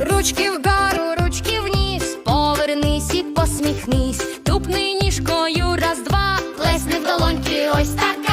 Ручки вгору, ручки вниз, повернись і посміхнись. Тупни ніжкою, раз, два, плесни в долоньки, ось так.